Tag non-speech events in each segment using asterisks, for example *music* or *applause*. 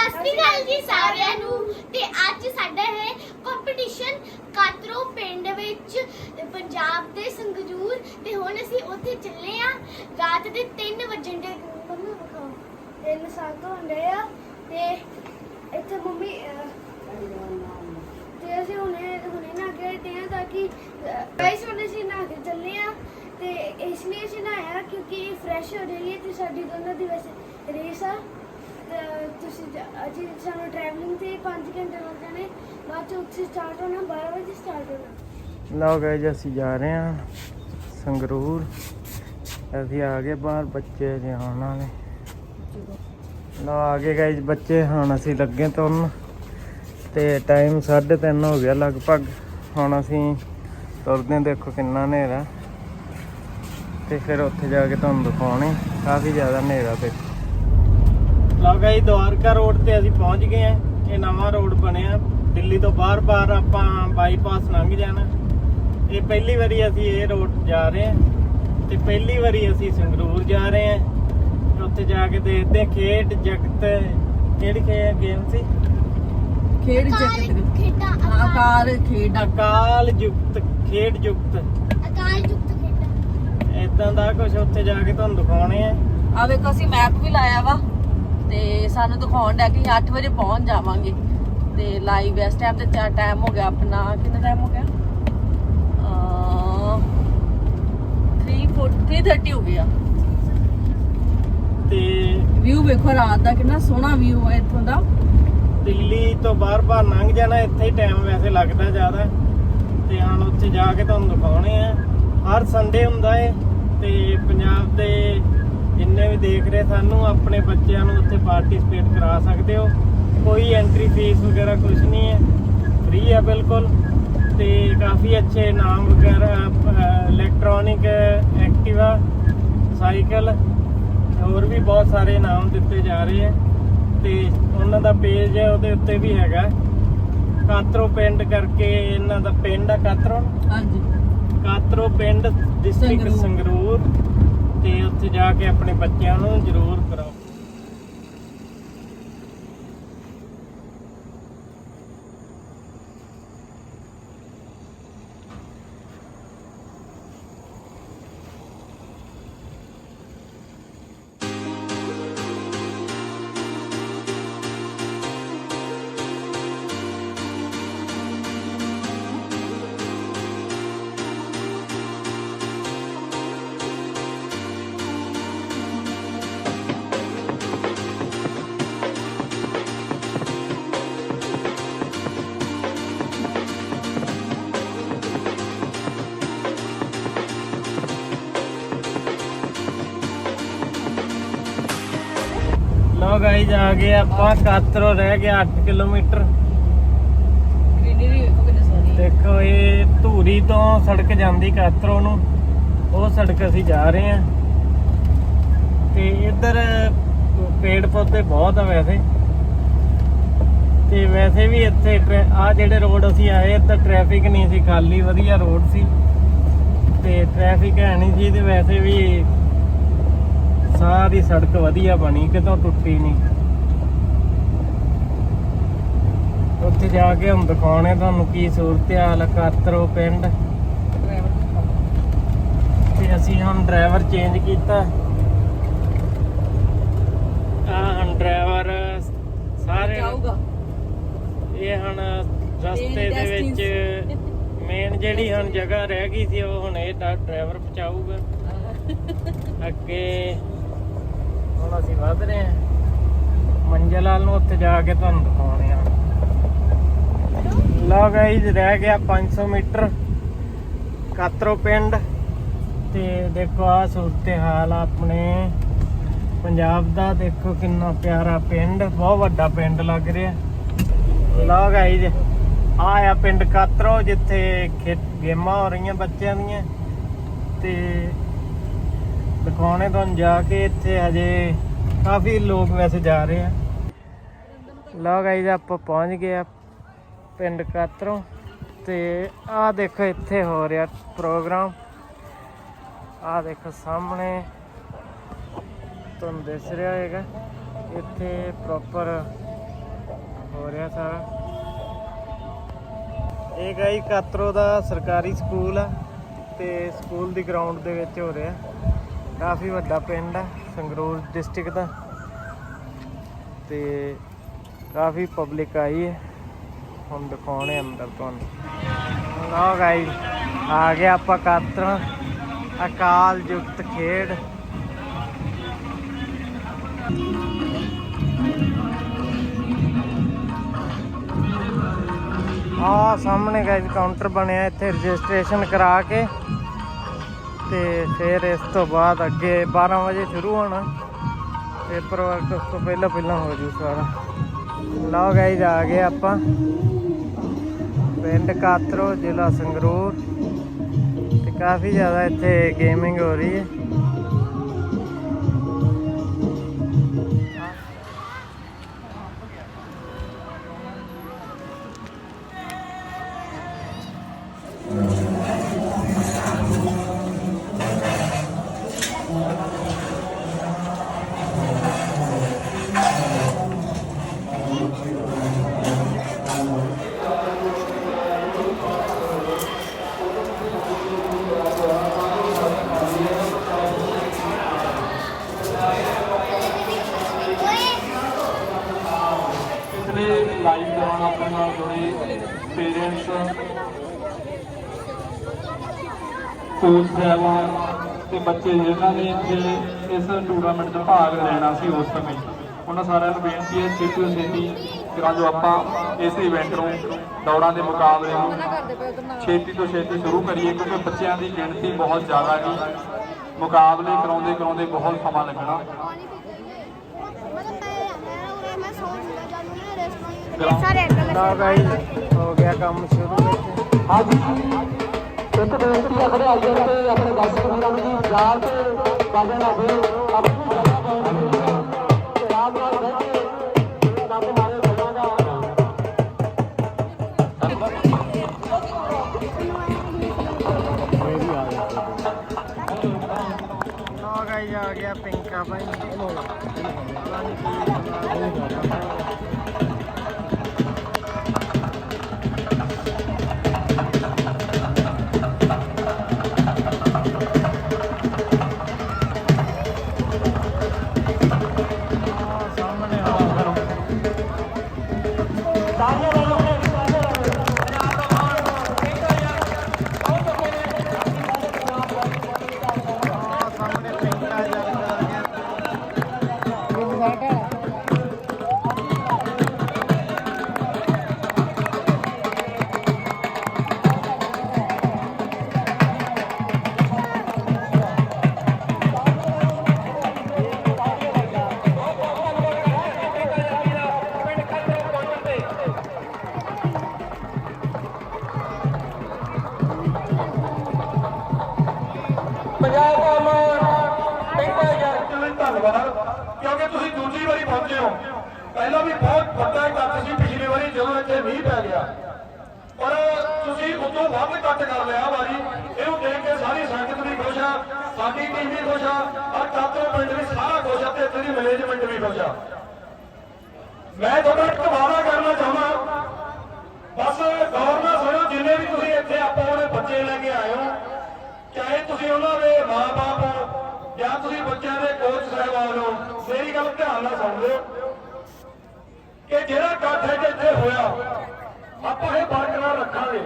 ਸਤਿ ਸ਼੍ਰੀ ਅਕਾਲ ਜੀ ਸਾਰਿਆਂ ਨੂੰ। ਤੇ ਅੱਜ ਸਾਡਾ ਹੈ ਕੰਪੀਟੀਸ਼ਨ ਕਾਤਰੋ ਪਿੰਡ ਵਿੱਚ ਪੰਜਾਬ ਦੇ ਸੰਗਰੂਰ ਤੇ ਹੁਣ ਅਸੀਂ ਉੱਥੇ ਚੱਲੇ ਆ। ਰਾਤ ਦੇ 3 ਵਜੇ ਦੇ ਮੰਮੀ ਵਿਖਾਓ। ਤਿੰਨ ਸਾਲ ਹੁੰਦੇ ਆ ਤੇ ਇੱਥੇ ਮੰਮੀ ਤੇ ਅਸੀਂ ਹੁਣੇ ਹੁਣੇ ਨਾ ਕੇ ਤੇ ਆ ਤਾਂ ਕਿ ਗਾਇਸ ਹੁਣ ਅਸੀਂ ਨਾ ਕੇ ਚੱਲੇ ਆ ਤੇ ਇਸ ਲਈ ਅਸੀਂ ਨਹਾਇਆ ਕਿਉਂਕਿ ਫਰੈਸ਼ ਹੋ ਰਹੀ ਹੈ ਤੇ ਸਾਡੀ ਦੋਨਾਂ ਦੀ ਵੈਸੇ ਰੇਸ ਆ। ਤੁਸੀਂ ਜ- ਅੱਜ ਸਾਨੂੰ ਟਰੈਵਲਿੰਗ ਤੇ 5 ਘੰਟੇ ਲੱਗ ਜਾਣੇ ਬਾਅਦ ਚ ਉੱਥੇ ਸਟਾਰਟ ਹੋਣਾ 12 ਵਜੇ ਸਟਾਰਟ ਹੋਣਾ। ਲਓ ਗਾਇਜ ਅਸੀਂ ਜਾ ਰਹੇ ਹਾਂ ਸੰਗਰੂਰ। ਅਸੀਂ ਆ ਗਏ ਬਾਹਰ ਬੱਚੇ ਜੇ ਆਉਣ ਵਾਲੇ। ਲਓ ਆ ਗਏ ਗਾਇਜ ਬੱਚੇ ਹੁਣ ਅਸੀਂ ਲੱਗੇ ਤੁਰਨ। ਤੇ ਟਾਈਮ 3:30 ਹੋ ਗਿਆ ਲਗਭਗ। ਹੁਣ ਅਸੀਂ ਤੁਰਦੇ ਹਾਂ, ਦੇਖੋ ਕਿੰਨਾ ਹਨੇਰਾ। ਤੇ ਫਿਰ ਉੱਥੇ ਜਾ ਕੇ ਤੁਹਾਨੂੰ ਦਿਖਾਉਣੇ ਕਾਫੀ ਜ਼ਿਆਦਾ ਹਨੇਰਾ ਦੇਖੋ। ਲਓ ਗਾਇਜ ਦਵਾਰਕਾ ਰੋਡ ਤੇ ਅਸੀਂ ਪਹੁੰਚ ਗਏ ਆ ਇਹ ਨਵਾਂ ਰੋਡ ਬਣਿਆ। ਦਿੱਲੀ ਤੋਂ ਬਾਹਰ-ਬਾਹਰ ਆਪਾਂ ਬਾਈਪਾਸ ਲੰਘ ਜਾਣਾ। ਇਹ ਪਹਿਲੀ ਵਾਰੀ ਅਸੀਂ ਇਹ ਰੋਡ ਜਾ ਰਹੇ ਹਾਂ। ਤੇ ਪਹਿਲੀ ਵਾਰੀ ਅਸੀਂ ਸੰਗਰੂਰ ਜਾ ਰਹੇ ਤੇ ਉੱਥੇ ਜਾ ਕੇ ਦੇਖਦੇ ਖੇਡ ਜਗਤ ਕਿਹੜੀ ਖੇ ਗੇਮ ਸੀ? ਖੇਡ ਅਕਾਲ ਜਗਤ ਖੇਡਾਂ ਆਕਾਰ ਖੇਡ। ਅਕਾਲ ਯੁਕਤ ਖੇਡ ਯੁਕਤ ਅਕਾਲ ਯੁਕਤ ਖੇਡਾਂ। ਇਦਾਂ ਦਾ ਕੁਝ ਉੱਥੇ ਜਾ ਕੇ ਤੁਹਾਨੂੰ ਦਿਖਾਉਣੇ ਆ। ਆ ਵੇਖੋ ਅਸੀਂ ਮੈਪ ਵੀ ਲਾਇਆ ਵਾ। ਤੇ ਸਾਨੂੰ ਦਿਖਾਉਣ ਦਾ ਕਿ 8 ਵਜੇ ਪਹੁੰਚ ਜਾਵਾਂਗੇ। ਤੇ ਲਾਈਵ ਇਸ ਟਾਈਮ ਤੇ ਟਾਈਮ ਹੋ ਗਿਆ ਆਪਣਾ ਕਿੰਨਾ ਟਾਈਮ ਹੋ ਗਿਆ? ਅ 3:30 ਹੋ ਗਿਆ। ਤੇ ਵਿਊ ਵੇਖੋ ਰਾਤ ਦਾ ਕਿੰਨਾ ਸੋਹਣਾ ਵਿਊ ਹੈ ਇੱਥੋਂ ਦਾ। ਦਿੱਲੀ ਤੋਂ ਬਾਹਰ-ਬਾਹਰ ਲੰਘ ਜਾਣਾ ਇੱਥੇ ਹੀ ਟਾਈਮ ਵੈਸੇ ਲੱਗਦਾ ਜ਼ਿਆਦਾ। ਤੇ ਹੁਣ ਉੱਥੇ ਜਾ ਕੇ ਤੁਹਾਨੂੰ ਦਿਖਾਉਣੇ ਆ। ਹਰ ਸੰਡੇ ਹੁੰਦਾ ਏ ਤੇ ਪੰਜਾਬ ਦੇ ਜਿੰਨੇ ਵੀ ਦੇਖ ਰਹੇ ਸਾਨੂੰ ਆਪਣੇ ਬੱਚਿਆਂ ਨੂੰ ਉੱਥੇ ਪਾਰਟਿਸਿਪੇਟ ਕਰਾ ਸਕਦੇ ਹੋ। ਕੋਈ ਐਂਟਰੀ ਫੀਸ ਵਗੈਰਾ ਕੁਝ ਨਹੀਂ ਹੈ। ਫ੍ਰੀ ਹੈ ਬਿਲਕੁਲ। ਤੇ ਕਾਫੀ ਅੱਛੇ ਨਾਮ ਵਗੈਰਾ ਇਲੈਕਟ੍ਰੋਨਿਕ ਐਕਟਿਵਾ ਸਾਈਕਲ ਹੋਰ ਵੀ ਬਹੁਤ ਸਾਰੇ ਨਾਮ ਦਿੱਤੇ ਜਾ ਰਹੇ ਆ ਤੇ ਉਹਨਾਂ ਦਾ ਪੇਜ ਹੈ ਉਹਦੇ ਉੱਤੇ ਵੀ ਹੈਗਾ। ਕਾਤਰੋ ਪਿੰਡ ਕਰਕੇ ਇਹਨਾਂ ਦਾ ਪਿੰਡ ਆ ਕਾਤਰੋ? ਹਾਂਜੀ। ਕਾਤਰੋ ਪਿੰਡ ਡਿਸਟ੍ਰਿਕਟ ਸੰਗਰੂਰ। ਤੇ ਉੱਥੇ ਜਾ ਕੇ ਆਪਣੇ ਬੱਚਿਆਂ ਨੂੰ ਜ਼ਰੂਰ ਕਰਾਓ। ਗਾਈਜ਼ ਆ ਗਏ ਆਪਾਂ ਕਾਤਰੋ ਰਹਿ ਗਿਆ 8 ਕਿਲੋਮੀਟਰ। ਗ੍ਰੀਨਰੀ ਵੇਖੋ ਕਿੰਨੀ ਸੋਹਣੀ ਹੈ। ਦੇਖੋ ਇਹ ਧੂਰੀ ਤੋਂ ਸੜਕ ਜਾਂਦੀ ਕਾਤਰੋ ਨੂੰ ਉਹ ਸੜਕ ਅਸੀਂ ਜਾ ਰਹੇ ਹਾਂ। ਤੇ ਇੱਧਰ ਪੇੜ ਪੌਦੇ ਬਹੁਤ ਆ ਵੈਸੇ। ਤੇ ਵੈਸੇ ਵੀ ਇੱਥੇ ਆ ਜਿਹੜੇ ਰੋਡ ਅਸੀਂ ਆਏ ਇੱਧਰ ਟ੍ਰੈਫਿਕ ਨਹੀਂ ਸੀ ਖਾਲੀ ਵਧੀਆ ਰੋਡ ਸੀ। ਤੇ ਟ੍ਰੈਫਿਕ ਹੈ ਨਹੀਂ ਸੀ ਤੇ ਵੈਸੇ ਵੀ ਸਾਰੀ ਸੜਕ ਵਧੀਆ ਬਣੀ ਕਿਤੋਂ ਟੁੱਟੀ ਨਹੀਂ ਉੱਥੇ ਜਾ ਕੇ ਹੁਣ ਦਿਖਾਉਣੇ ਤੁਹਾਨੂੰ ਕੀ ਸੂਰਤ ਹਾਲ ਆ ਕਾਤਰੋ ਪਿੰਡ। ਤੇ ਅਸੀਂ ਹੁਣ ਡਰਾਈਵਰ ਚੇਂਜ ਕੀਤਾ। ਆ ਹੁਣ ਡਰਾਈਵਰ ਸਾਰੇ ਜਾਊਗਾ ਇਹ ਹੁਣ ਰਸਤੇ ਦੇ ਵਿੱਚ ਮੇਨ ਜਿਹੜੀ ਹੁਣ ਜਗ੍ਹਾ ਰਹਿ ਗਈ ਸੀ ਉਹ ਹੁਣ ਇਹ ਡਰਾਈਵਰ ਪਹੁੰਚਾਊਗਾ। ਅੱਗੇ ਹੁਣ ਅਸੀਂ ਵੱਧ ਰਹੇ ਹਾਂ। ਮੰਜ਼ਿਲ ਵਾਲ ਨੂੰ ਉੱਥੇ ਜਾ ਕੇ ਤੁਹਾਨੂੰ ਦਿਖਾਉਣੇ ਆ। ਲਓ ਗਾਈਜ਼ ਰਹਿ ਗਿਆ 500 ਮੀਟਰ ਕਾਤਰੋ ਪਿੰਡ। ਤੇ ਦੇਖੋ ਆ ਸੂਰਤ ਹਾਲ ਆਪਣੇ। ਪੰਜਾਬ ਦਾ ਦੇਖੋ ਕਿੰਨਾ ਪਿਆਰਾ ਪਿੰਡ, ਬਹੁਤ ਵੱਡਾ ਪਿੰਡ ਲੱਗ ਰਿਹਾ। ਲਓ ਗਾਈਜ਼ ਆਇਆ ਪਿੰਡ ਕਾਤਰੋ, ਜਿੱਥੇ ਖੇਡ ਗੇਮਾਂ ਹੋ ਰਹੀਆਂ ਬੱਚਿਆਂ ਦੀਆਂ। ਤੇ ਦਿਖਾਉਣੇ ਤੁਹਾਨੂੰ ਜਾ ਕੇ ਇੱਥੇ ਹਜੇ ਕਾਫੀ ਲੋਕ ਵੈਸੇ ਜਾ ਰਹੇ ਆ। ਲਓ ਗਾਈਜ਼ ਆਪਾਂ ਪਹੁੰਚ ਗਏ ਆ ਪਿੰਡ ਕਾਤਰੋਂ ਤੇ ਆਹ ਦੇਖੋ ਇੱਥੇ ਹੋ ਰਿਹਾ ਪ੍ਰੋਗਰਾਮ। ਆਹ ਦੇਖੋ ਸਾਹਮਣੇ ਤੁਹਾਨੂੰ ਦਿਸ ਰਿਹਾ ਹੈਗਾ ਇੱਥੇ ਪ੍ਰੋਪਰ ਹੋ ਰਿਹਾ ਸਾਰਾ। ਇਹ ਗਈ ਕਾਤਰੋ ਦਾ ਸਰਕਾਰੀ ਸਕੂਲ ਆ ਤੇ ਸਕੂਲ ਦੀ ਗਰਾਊਂਡ ਦੇ ਵਿੱਚ ਹੋ ਰਿਹਾ। ਕਾਫੀ ਵੱਡਾ ਪਿੰਡ ਆ, ਸੰਗਰੂਰ ਡਿਸਟ੍ਰਿਕਟ ਦਾ। ਤੇ ਕਾਫੀ ਪਬਲਿਕ ਆਈ ਹੈ ਹੁਣ ਦਿਖਾਉਣੇ ਅੰਦਰ ਤੁਹਾਨੂੰ। ਲਓ ਗਾਈ ਆ ਗਿਆ ਆਪਾਂ ਕਾਤਰਾ। ਅਕਾਲ ਯੁਕਤ ਖੇਡ। ਆ ਸਾਹਮਣੇ ਗਾਇਸ ਕਾਊਂਟਰ ਬਣਿਆ ਇੱਥੇ ਰਜਿਸਟ੍ਰੇਸ਼ਨ ਕਰਾ ਕੇ। ਤੇ ਫਿਰ ਇਸ ਤੋਂ ਬਾਅਦ ਅੱਗੇ 12 ਵਜੇ ਸ਼ੁਰੂ ਹੋਣਾ। ਪੇਪਰ ਵਰਕ ਉਸ ਤੋਂ ਪਹਿਲਾਂ ਪਹਿਲਾਂ ਹੋ ਜੂ ਸਾਰਾ। ਲਓ ਗਾਇਸ ਆ ਗਏ ਆਪਾਂ। ਪਿੰਡ ਕਾਤਰੋ, ਜ਼ਿਲ੍ਹਾ ਸੰਗਰੂਰ। ਤੇ ਕਾਫੀ ਜ਼ਿਆਦਾ ਇੱਥੇ ਗੇਮਿੰਗ ਹੋ ਰਹੀ ਹੈ। ਇਸ ਲਈ ਲਾਈਵ ਦੌਰਾਨ ਆਪਣੇ ਨਾਲ ਜੁੜੇ ਪੇਰੈਂਟਸ ਸਕੂਲ ਸਹਿਬਾਨ ਤੇ ਬੱਚੇ ਜਿਨ੍ਹਾਂ ਨੇ ਇੱਥੇ ਇਸ ਟੂਰਨਾਮੈਂਟ 'ਚ ਭਾਗ ਲੈਣਾ ਸੀ ਉਸ ਸਮੇਂ। ਉਹਨਾਂ ਸਾਰਿਆਂ ਨੂੰ ਬੇਨਤੀ ਹੈ ਛੇਤੀ ਤੋਂ ਛੇਤੀ ਤਾਂ ਜੋ ਆਪਾਂ ਇਸ ਇਵੈਂਟ ਨੂੰ ਦੌੜਾਂ ਦੇ ਮੁਕਾਬਲੇ ਨੂੰ ਛੇਤੀ ਤੋਂ ਛੇਤੀ ਸ਼ੁਰੂ ਕਰੀਏ, ਕਿਉਂਕਿ ਬੱਚਿਆਂ ਦੀ ਗਿਣਤੀ ਬਹੁਤ ਜ਼ਿਆਦਾ ਹੈ। ਮੁਕਾਬਲੇ ਕਰਾਉਂਦੇ ਕਰਾਉਂਦੇ ਬਹੁਤ ਸਮਾਂ ਲੱਗਣਾ। ਸਾਰੇ ਲਓ ਗਾਇਸ ਹੋ ਗਿਆ ਕੰਮ ਸ਼ੁਰੂ ਵਿੱਚ ਹਾਂਜੀ ਇੱਕ ਬੇਨਤੀ ਹੈ ਖੜੇ ਆ ਤੇ ਆਪਣੇ ਦਰਸ਼ਕ ਵੀਰਾਂ ਨੂੰ ਜੀ ਜਾਲ ਤੇ ਬਾਜਾ ਨਾ ਦੇ ਆਪਣੀ ਜਗ੍ਹਾ ਪਹੁੰਚ ਤੇ ਰਾਤ ਨਾਲ ਬਹਿ ਕੇ ਰੱਬ ਮਾਰੇ ਆ ਗਿਆ ਪਿੰਕਾ ਭਾਈ। ਆਹ ਸਾਡੀ ਟੀਮ ਵੀ ਖੁਸ਼ ਆ ਔਰ ਕਾਤੋ ਪਿੰਡ ਵੀ ਸਾਰਾ ਖੁਸ਼ ਆ ਤੇ ਇੱਥੇ ਮੈਨੇਜਮੈਂਟ ਵੀ ਖੁਸ਼ ਆ। ਮੈਂ ਤੁਹਾਡਾ ਇੱਕ ਵਾਅਦਾ ਕਰਨਾ ਚਾਹੁੰਦਾ। ਬਸ ਗੌਰ ਨਾਲ ਸੁਣੋ ਜਿੰਨੇ ਵੀ ਤੁਸੀਂ ਇੱਥੇ ਆਪਾਂ ਉਹਦੇ ਬੱਚੇ ਲੈ ਕੇ ਆਏ ਹੋ, ਚਾਹੇ ਤੁਸੀਂ ਉਹਨਾਂ ਦੇ ਮਾਪੇ ਹੋ, ਜਾਂ ਤੁਸੀਂ ਬੱਚਿਆਂ ਦੇ ਕੋਚ ਸਾਹਿਬਾਨ ਹੋ, ਮੇਰੀ ਗੱਲ ਧਿਆਨ ਨਾਲ ਸੁਣ ਲਿਓ ਕਿ ਜਿਹੜਾ ਇਕੱਠ ਹੈ ਇੱਥੇ ਹੋਇਆ, ਆਪਾਂ ਇਹ ਬਰਕਰਾਰ ਰੱਖਾਂਗੇ।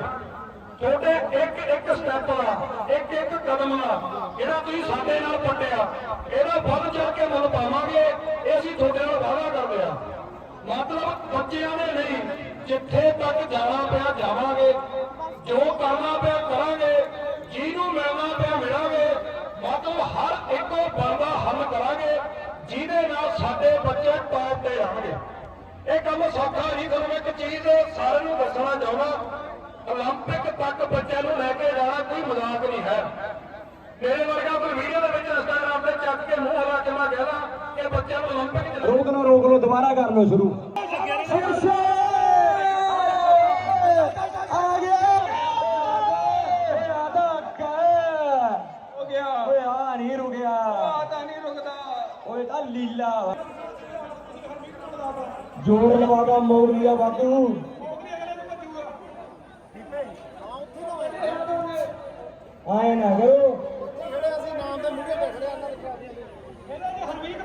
ਤੁਹਾਡੇ ਇੱਕ ਇੱਕ ਸਟੈਪ ਦਾ ਇੱਕ ਇੱਕ ਕਦਮ ਦਾ ਜਿਹੜਾ ਤੁਸੀਂ ਸਾਡੇ ਨਾਲ ਪੱਟਿਆ, ਇਹਦਾ ਵੱਧ ਚੜ ਕੇ ਮੁੱਲ ਪਾਵਾਂਗੇ, ਇਹ ਅਸੀਂ ਤੁਹਾਡੇ ਨਾਲ ਵਾਅਦਾ ਕਰਦੇ ਆ ਮਤਲਬ ਬੱਚਿਆਂ ਦੇ ਨਹੀਂ, ਜਿੱਥੇ ਤੱਕ ਜਾਣਾ ਪਿਆ ਜਾਵਾਂਗੇ, ਜੋ ਕਰਨਾ ਪਿਆ ਕਰਾਂਗੇ, ਜਿਹਨੂੰ ਮਿਲਣਾ ਪਿਆ ਮਿਲਾਂਗੇ, ਮਤਲਬ ਹਰ ਇੱਕੋ ਬੰਦਾ ਹੱਲ ਕਰਾਂਗੇ, ਜਿਹਦੇ ਨਾਲ ਸਾਡੇ ਬੱਚੇ ਟੌਪ ਤੇ ਰਹਿਣਗੇ। ਇਹ ਕੰਮ ਸੌਖਾ ਨਹੀਂ, ਤੁਹਾਨੂੰ ਇੱਕ ਚੀਜ਼ ਸਾਰਿਆਂ ਨੂੰ ਦੱਸਣਾ ਚਾਹੁੰਦਾ 올림픽 ਤੱਕ ਬੱਚਿਆਂ ਨੂੰ ਲੈ ਕੇ ਜਾਣਾ ਕੋਈ ਮਜ਼ਾਕ ਨਹੀਂ ਹੈ ਮੇਰੇ ਵਰਗਾ ਕੋਈ ਵੀਡੀਓ ਦੇ ਵਿੱਚ ਇੰਸਟਾਗ੍ਰਾਮ ਤੇ ਚੱਕ ਕੇ ਮੂੰਹ ਹਲਾ ਕੇ ਮੈਂ ਕਹਿਦਾ ਕਿ ਬੱਚਿਆਂ ਨੂੰ 올림픽 ਚ ਰੋਕ ਲਓ ਰੋਕ ਲਓ ਦੁਬਾਰਾ ਕਰ ਲਓ ਸ਼ੁਰੂ ਆ ਗਿਆ ਹੋ ਗਿਆ ਓਏ ਆ ਨਹੀਂ ਰੁਕਿਆ ਆ ਤਾਂ ਨਹੀਂ ਰੁਕਦਾ ਓਏ ਤਾਂ ਲੀਲਾ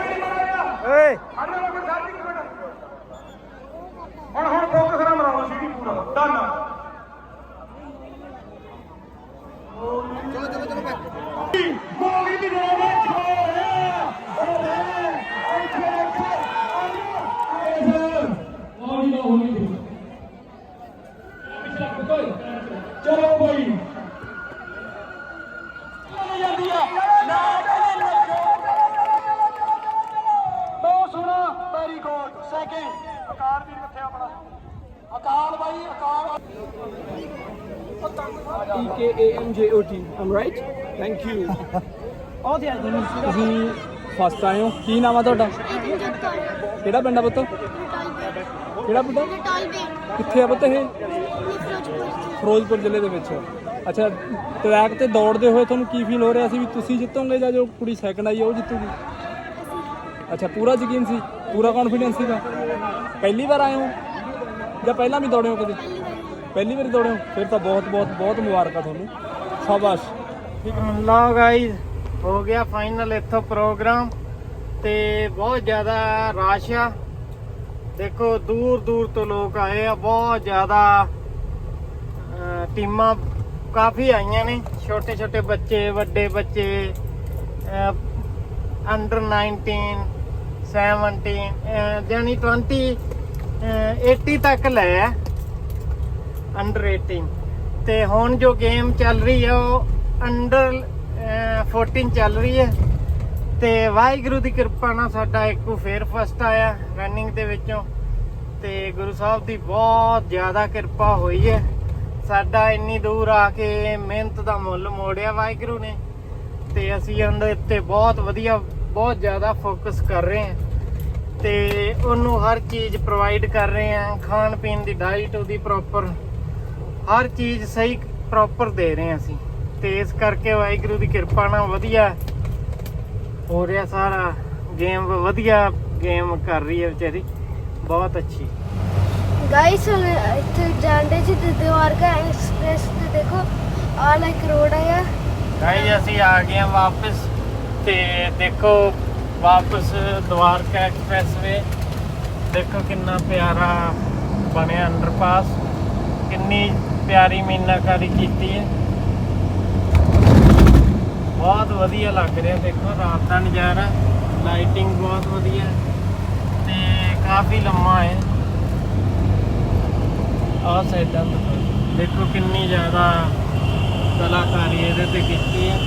ਜੋੜ ਲਵਾਗਾ ਮੌਲੀਆ ਵਾਧੂ ਆਏ ਨਾ ਕਰੋ ਓਏ। ਹੁਣ ਹੁਣ ਫੋਕਸ ਨਾਲ ਮਰਾਓ ਸੀਡੀ ਪੂਰਾ। ਡਨ ਚਲੋ ਚਲੋ ਚਲੋ ਮੋਗੀ ਦੀ ਰੋਵੇ ਛੋੜਿਆ ਓਏ ਇੱਥੇ ਇੱਥੇ ਮੋਗੀ ਦਾ ਹੋਣੀ ਦੀ ਚਲੋ ਬਈ ਚਲੀ ਜਾਂਦੀ ਆ ਨਾ ਕਹਿੰਦੇ ਬਹੁਤ ਸੋਹਣਾ ਵੈਰੀ ਗੁੱਡ ਸੈਕਿੰਡ ਅਕਾਲ ਵੀਰ ਕਿੱਥੇ ਆ ਆਪਣਾ ਅਕਾਲ ਬਾਈ ਅਕਾਲ E K A M J O T. I'm right? Thank you. *laughs* ਬਹੁਤ ਯਾਰ ਤੁਸੀਂ ਫਸਟ ਆਏ ਹੋ। ਕੀ ਨਾਮ ਆ ਤੁਹਾਡਾ? ਕਿਹੜਾ ਪਿੰਡ ਆ ਪੁੱਤ? ਕਿਹੜਾ ਪੁੱਤ ਕਿੱਥੇ ਆ ਪੁੱਤ ਇਹ? ਫਿਰੋਜ਼ਪੁਰ ਜ਼ਿਲ੍ਹੇ ਦੇ ਵਿੱਚ। ਅੱਛਾ ਟਰੈਕ ਤੇ ਦੌੜਦੇ ਹੋਏ ਤੁਹਾਨੂੰ ਕੀ ਫੀਲ ਹੋ ਰਿਹਾ ਸੀ ਵੀ ਤੁਸੀਂ ਜਿੱਤੋਗੇ ਜਾਂ ਜੋ ਕੁੜੀ ਸੈਕੰਡ ਆਈ ਉਹ ਜਿੱਤੂਗੀ? ਅੱਛਾ ਪੂਰਾ ਯਕੀਨ ਸੀ? ਪੂਰਾ ਕੌਨਫੀਡੈਂਸ ਸੀਗਾ? ਪਹਿਲੀ ਵਾਰ ਆਏ ਹੋ? ਜਾਂ ਪਹਿਲਾਂ ਵੀ ਦੌੜੇ ਹੋ ਕਦੇ? ਪਹਿਲੀ ਵਾਰ ਦੌੜੇ ਹੋ? ਫਿਰ ਤਾਂ ਬਹੁਤ ਬਹੁਤ ਬਹੁਤ ਮੁਬਾਰਕਾਂ ਤੁਹਾਨੂੰ। ਸ਼ਾਬਾਸ਼। ਲਓ ਗਾਈਜ਼ ਹੋ ਗਿਆ ਫਾਈਨਲ ਇੱਥੋਂ ਪ੍ਰੋਗਰਾਮ ਤੇ ਬਹੁਤ ਜ਼ਿਆਦਾ ਰਸ਼ ਆ। ਦੇਖੋ ਦੂਰ ਦੂਰ ਤੋਂ ਲੋਕ ਆਏ ਆ ਬਹੁਤ ਜ਼ਿਆਦਾ ਟੀਮਾਂ ਕਾਫੀ ਆਈਆਂ ਨੇ। ਛੋਟੇ ਛੋਟੇ ਬੱਚੇ ਵੱਡੇ ਬੱਚੇ ਅੰਡਰ 19 17 ਅਹ, ਜਾਣੀ 20 80 ਤੱਕ ਲੈ ਅੰਡਰ 18 ਤੇ ਹੁਣ ਜੋ ਗੇਮ ਚੱਲ ਰਹੀ ਹੈ ਉਹ ਅੰਡਰ 14 ਚੱਲ ਰਹੀ ਹੈ ਤੇ ਵਾਹਿਗੁਰੂ ਦੀ ਕਿਰਪਾ ਨਾਲ ਸਾਡਾ ਇੱਕੋ ਫੇਰ ਫਸਟ ਆਇਆ ਰਨਿੰਗ ਦੇ ਵਿੱਚੋਂ। ਤੇ ਗੁਰੂ ਸਾਹਿਬ ਦੀ ਬਹੁਤ ਜ਼ਿਆਦਾ ਕਿਰਪਾ ਹੋਈ ਹੈ ਸਾਡਾ ਇੰਨੀ ਦੂਰ ਆ ਕੇ ਮਿਹਨਤ ਦਾ ਮੁੱਲ ਮੋੜਿਆ ਵਾਹਿਗੁਰੂ ਨੇ। ਤੇ ਅਸੀਂ ਉਹਦੇ ਉੱਤੇ ਬਹੁਤ ਵਧੀਆ, ਬਹੁਤ ਜ਼ਿਆਦਾ ਫੋਕਸ ਕਰ ਰਹੇ ਹਾਂ ਤੇ ਉਹਨੂੰ ਹਰ ਚੀਜ਼ ਪ੍ਰੋਵਾਈਡ ਕਰ ਰਹੇ ਹਾਂ ਖਾਣ ਪੀਣ ਦੀ ਡਾਈਟ ਉਹਦੀ ਪ੍ਰੋਪਰ ਹਰ ਚੀਜ਼ ਸਹੀ ਪ੍ਰੋਪਰ ਦੇ ਰਹੇ ਹਾਂ ਅਸੀਂ। ਤੇ ਇਸ ਕਰਕੇ ਵਾਹਿਗੁਰੂ ਦੀ ਕਿਰਪਾ ਨਾਲ ਵਧੀਆ ਹੋ ਰਿਹਾ ਸਾਰਾ ਗੇਮ ਵਧੀਆ ਗੇਮ ਕਰ ਰਹੀ ਹੈ ਵਿਚਾਰੀ। ਬਹੁਤ ਅੱਛੀ। ਗਾਇਸ ਹੁਣ ਇੱਥੇ ਜਾਂਦੇ ਸੀ ਤੇ ਦਵਾਰਕਾ ਐਕਸਪ੍ਰੈਸ ਤੇ ਦੇਖੋ ਆ ਲਾਈਕ ਰੋਡ ਆਇਆ ਗਾਈਜ਼ ਅਸੀਂ ਆ ਗਏ ਹਾਂ ਵਾਪਸ ਤੇ ਦੇਖੋ ਵਾਪਸ ਦਵਾਰਕਾ ਐਕਸਪ੍ਰੈਸਵੇ ਦੇਖੋ ਕਿੰਨਾ ਪਿਆਰਾ ਬਣਿਆ ਅੰਡਰਪਾਸ। ਕਿੰਨੀ ਪਿਆਰੀ ਮੀਨਾਕਾਰੀ ਕੀਤੀ ਹੈ। ਬਹੁਤ ਵਧੀਆ ਲੱਗ ਰਿਹਾ, ਦੇਖੋ, ਰਾਤ ਦਾ ਨਜ਼ਾਰਾ। ਲਾਈਟਿੰਗ ਬਹੁਤ ਵਧੀਆ ਤੇ ਕਾਫੀ ਲੰਮਾ ਹੈ। ਆਹ ਸਾਈਡਾਂ ਦੇਖੋ ਕਿੰਨੀ ਜ਼ਿਆਦਾ ਕਲਾਕਾਰੀ ਇਹਦੇ ਤੇ ਕੀਤੀ ਹੈ।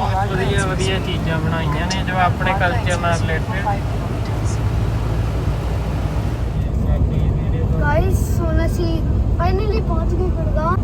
ਬਹੁਤ ਵਧੀਆ ਵਧੀਆ ਚੀਜ਼ਾਂ ਬਣਾਈਆਂ ਨੇ ਜੋ ਆਪਣੇ ਕਲਚਰ ਨਾਲ ਰਿਲੇਟਡ ਗਾਇਸ ਹੁਣ ਅਸੀਂ ਫਾਈਨਲੀ ਪਹੁੰਚ ਗਏ ਗੁੜਗਾਉਂ।